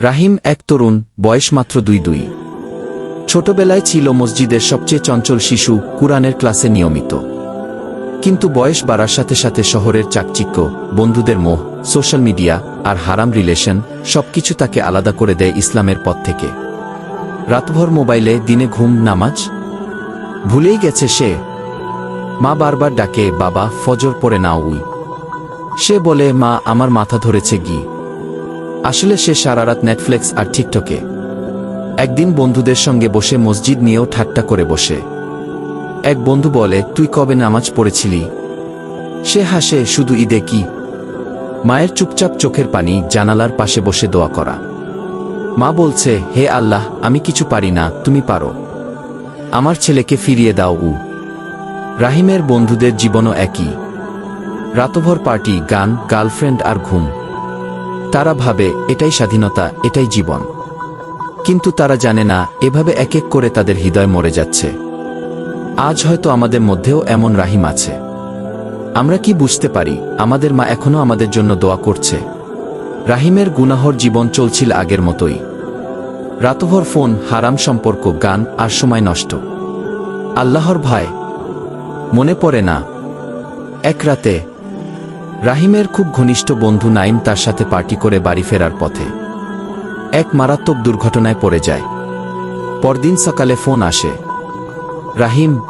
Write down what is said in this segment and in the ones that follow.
রাহিম এক তরুণ, বয়স মাত্র দুই দুই। ছোটবেলায় ছিল মসজিদের সবচেয়ে চঞ্চল শিশু, কুরআনের ক্লাসে নিয়মিত। কিন্তু বয়স বাড়ার সাথে সাথে শহরের চাকচিক্য, বন্ধুদের মোহ, সোশ্যাল মিডিয়া আর হারাম রিলেশন সবকিছু তাকে আলাদা করে দেয় ইসলামের পথ থেকে। রাতভর মোবাইলে দিনে ঘুম, নামাজ? ভুলেই গেছে সে। মা বারবার ডাকে, বাবা, ফজর পড়ে নাও উই। সে বলে, মা, আমার মাথা ধরেছে গি। আসলে সে সারারাত নেটফ্লিক্স আর টিকটকে। একদিন বন্ধুদের সঙ্গে বসে মসজিদ নিয়েও ঠাট্টা করে বসে। এক বন্ধু বলে, তুই কবে নামাজ পড়েছিলি? সে হাসে, শুধু ঈদে কি? মায়ের চুপচাপ চোখের পানি জানালার পাশে বসে দোয়া করা। মা বলছে, হে আল্লাহ, আমি কিছু পারি না, তুমি পারো। আমার ছেলেকে ফিরিয়ে দাও উ। রাহিমের বন্ধুদের জীবনও একই। রাতভর পার্টি, গান, গার্লফ্রেন্ড আর ঘুম। তারা ভাবে, এটাই স্বাধীনতা, এটাই জীবন। কিন্তু তারা জানে না, এভাবে এক এক করে তাদের হৃদয় মরে যাচ্ছে। আজ হয়তো আমাদের মধ্যেও এমন রাহিম আছে। আমরা কি বুঝতে পারি, আমাদের মা এখনও আমাদের জন্য দোয়া করছে। রাহিমের গুনাহর জীবন চলছিল আগের মতোই। রাতভর ফোন, হারাম সম্পর্ক, গান, আর সময় নষ্ট। আল্লাহর ভাই মনে পড়ে না। এক রাতে রাহিমের খুব ঘনিষ্ঠ বন্ধু নাইম তার সাথে পার্টি করে বাড়ি ফেরার পথে। এক মারাত্মক দুর্ঘটনায় পড়ে যায়। পরদিন সকালে ফোন আসে। রাহিম,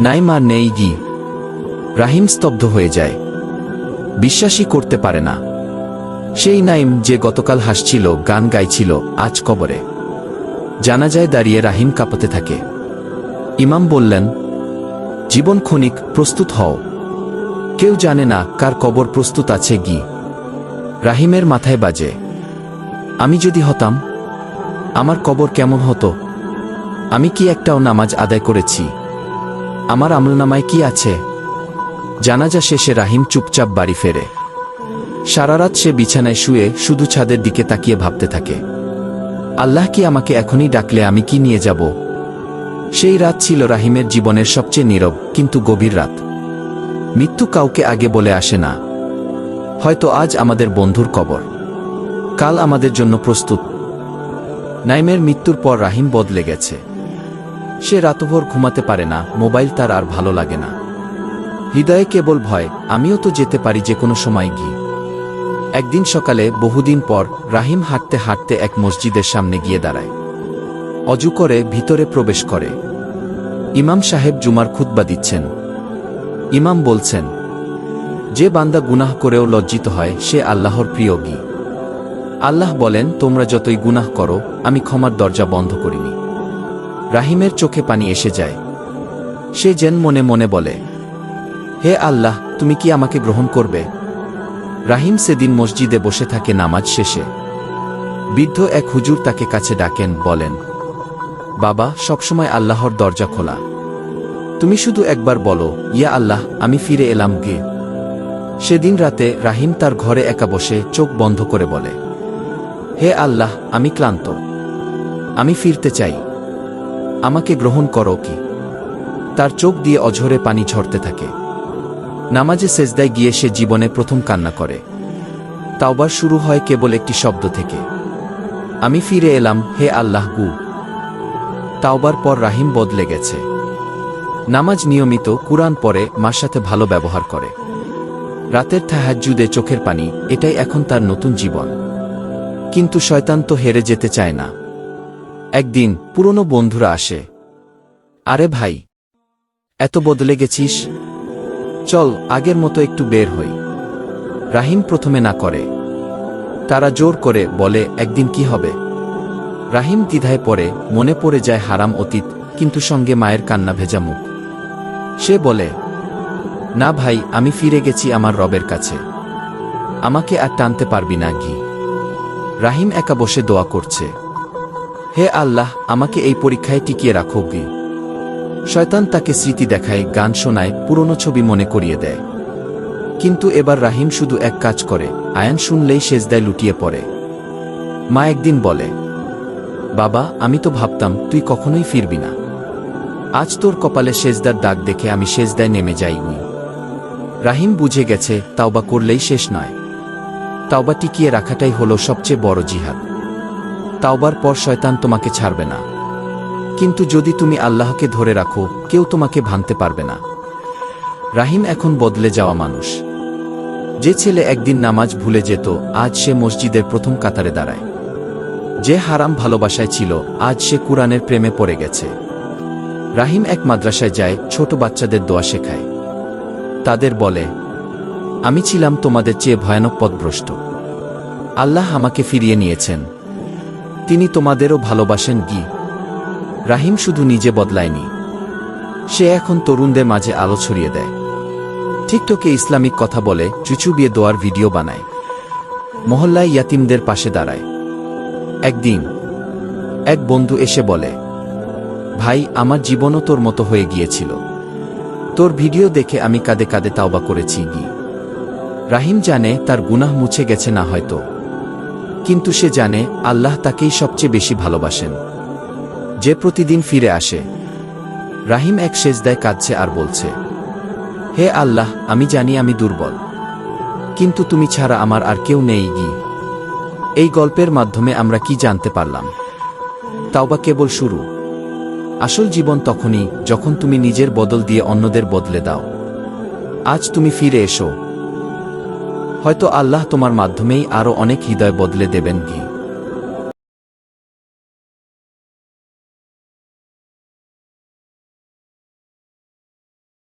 নাইম আর নেই গি। রাহিম স্তব্ধ হয়ে যায়। বিশ্বাসই করতে পারে না। সেই নাইম যে গতকাল হাসছিল, গান গাইছিল, আজ কবরে। জানাজায় দাঁড়িয়ে রাহিম কাঁপাতে থাকে। ইমাম বললেন, জীবন ক্ষণিক প্রস্তুত হও। কেউ জানে না কার কবর প্রস্তুত আছে গি। রাহিমের মাথায় বাজে। আমি যদি হতাম, আমার কবর কেমন হতো? আমি কি একটাও নামাজ আদায় করেছি? আমার আমলনামায় কি আছে? জানাজা শেষে রাহিম চুপচাপ বাড়ি ফেরে। সারারাত সে বিছানায় শুয়ে শুধু ছাদের দিকে তাকিয়ে ভাবতে থাকে। আল্লাহ কি আমাকে এখনই ডাকলে আমি কি নিয়ে যাব? সেই রাত ছিল রাহিমের জীবনের সবচেয়ে নীরব, কিন্তু গভীর রাত। মৃত্যু কাউকে আগে বলে আসে না। হয়তো আজ আমাদের বন্ধুর কবর। কাল আমাদের জন্য প্রস্তুত। নাইমের মৃত্যুর পর রাহিম বদলে গেছে। সে রাতভর ঘুমাতে পারে না, মোবাইল তার আর ভালো লাগে না। হৃদয়ে কেবল ভয়, আমিও তো যেতে পারি যে কোনো সময় গিয়ে। একদিন সকালে, বহুদিন পর, রাহিম হাঁটতে হাঁটতে এক মসজিদের সামনে গিয়ে দাঁড়ায়। অজু করে ভিতরে প্রবেশ করে। ইমাম সাহেব জুমার খুতবা দিচ্ছেন। ইমাম বলছেন, যে বান্দা গুনাহ করেও লজ্জিত হয়, সে আল্লাহর প্রিয় গী আল্লাহ বলেন, তোমরা যতই গুনাহ করো, আমি ক্ষমার দরজা বন্ধ করিনি। রাহিমের চোখে পানি এসে যায়। সে যেন মনে মনে বলে, হে আল্লাহ, তুমি কি আমাকে গ্রহণ করবে? রাহিম সেদিন মসজিদে বসে থাকে নামাজ শেষে। বৃদ্ধ এক হুজুর তাকে কাছে ডাকেন, বলেন, বাবা, সবসময় আল্লাহর দরজা খোলা। তুমি শুধু একবার বলো, ইয়া আল্লাহ, আমি ফিরে এলাম গে সেদিন রাতে রাহিম তার ঘরে একা বসে চোখ বন্ধ করে বলে, হে আল্লাহ, আমি ক্লান্ত। আমি ফিরতে চাই। আমাকে গ্রহণ করো কি? তার চোখ দিয়ে অঝরে পানি ঝরতে থাকে। নামাজে সেজদায় গিয়ে সে জীবনে প্রথম কান্না করে। তাওবার শুরু হয় কেবল একটি শব্দ থেকে। আমি ফিরে এলাম, হে আল্লাহ, গু। তাওবার পর রাহিম বদলে গেছে। নামাজ নিয়মিত কুরআন পরে মার সাথে ভালো ব্যবহার করে। রাতের তাহাজ্জুদে চোখের পানি, এটাই এখন তার নতুন জীবন। কিন্তু শয়তান তো হেরে যেতে চায় না। একদিন পুরনো বন্ধুরা আসে। আরে ভাই, এত বদলে গেছিস? চল, আগের মতো একটু বের হই। রাহিম প্রথমে না করে। তারা জোর করে বলে, একদিন কি হবে? রাহিম দ্বিধায় পড়ে, মনে পড়ে যায় হারাম অতীত, কিন্তু সঙ্গে মায়ের কান্না ভেজা মুখ। সে বলে, না ভাই, আমি ফিরে গেছি আমার রবের কাছে। আমাকে আর টানতে পারবি না, গি। রাহিম একা বসে দোয়া করছে। হে আল্লাহ, আমাকে এই পরীক্ষায় টিকিয়ে রাখো, গি। শয়তান তাকে স্মৃতি দেখায়, গান শোনায়, পুরনো ছবি মনে করিয়ে দেয়। কিন্তু এবার রাহিম শুধু এক কাজ করে, আয়ান শুনলেই সেজদায় লুটিয়ে পড়ে। মা একদিন বলে, বাবা, আমি তো ভাবতাম, তুই কখনোই ফিরবি না। আজ তোর কপালে সেজদার দাগ দেখে আমি সেজদায় নেমে যাই উই রাহিম বুঝে গেছে, তাওবা করলেই শেষ নয়। তাওবা টিকিয়ে রাখাটাই হলো সবচেয়ে বড় জিহাদ। তাওবার পর শয়তান তোমাকে ছাড়বে না। কিন্তু যদি তুমি আল্লাহকে ধরে রাখো, কেউ তোমাকে ভাঙতে পারবে না। রাহিম এখন বদলে যাওয়া মানুষ। যে ছেলে একদিন নামাজ ভুলে যেত, আজ সে মসজিদের প্রথম কাতারে দাঁড়ায়। যে হারাম ভালোবাসায় ছিল, আজ সে কুরআনের প্রেমে পড়ে গেছে। রাহিম এক মাদ্রাসায় যায়, ছোট বাচ্চাদের দোয়া শেখায়। তাদের বলে, আমি ছিলাম তোমাদের চেয়ে ভয়ানক পথভ্রষ্ট আল্লাহ আমাকে ফিরিয়ে নিয়েছেন। তিনি তোমাদেরও ভালোবাসেন কি? রাহিম শুধু নিজে বদলায়নি। সে এখন তরুণদের মাঝে আলো ছড়িয়ে দেয়। টিকটকে ইসলামিক কথা বলে চুচুবিয়ে দোয়ার ভিডিও বানায়। মহল্লায় ইয়াতিমদের পাশে দাঁড়ায়। একদিন, এক বন্ধু এসে বলে ভাই, আমার জীবনও তোর মতো হয়ে গিয়েছিল। তোর ভিডিও দেখে আমি কাঁদে কাঁদে তাওবা করেছি, গি। রাহিম জানে তার গুনাহ মুছে গেছে না হয়তো। কিন্তু সে জানে আল্লাহ তাকেই সবচেয়ে বেশি ভালোবাসেন। যে প্রতিদিন ফিরে আসে। রাহিম এক সেজদায় কাঁদছে আর বলছে, হে আল্লাহ, আমি জানি আমি দুর্বল। কিন্তু তুমি ছাড়া আমার আর কেউ নেই, গি। এই গল্পের মাধ্যমে আমরা কি জানতে পারলাম? তাওবা কেবল শুরু। আসল জীবন তখনই যখন তুমি নিজের বদল দিয়ে অন্যদের বদলে দাও। আজ তুমি ফিরে এসো। হয়তো আল্লাহ তোমার মাধ্যমেই আরও অনেক হৃদয় বদলে দেবেন কি।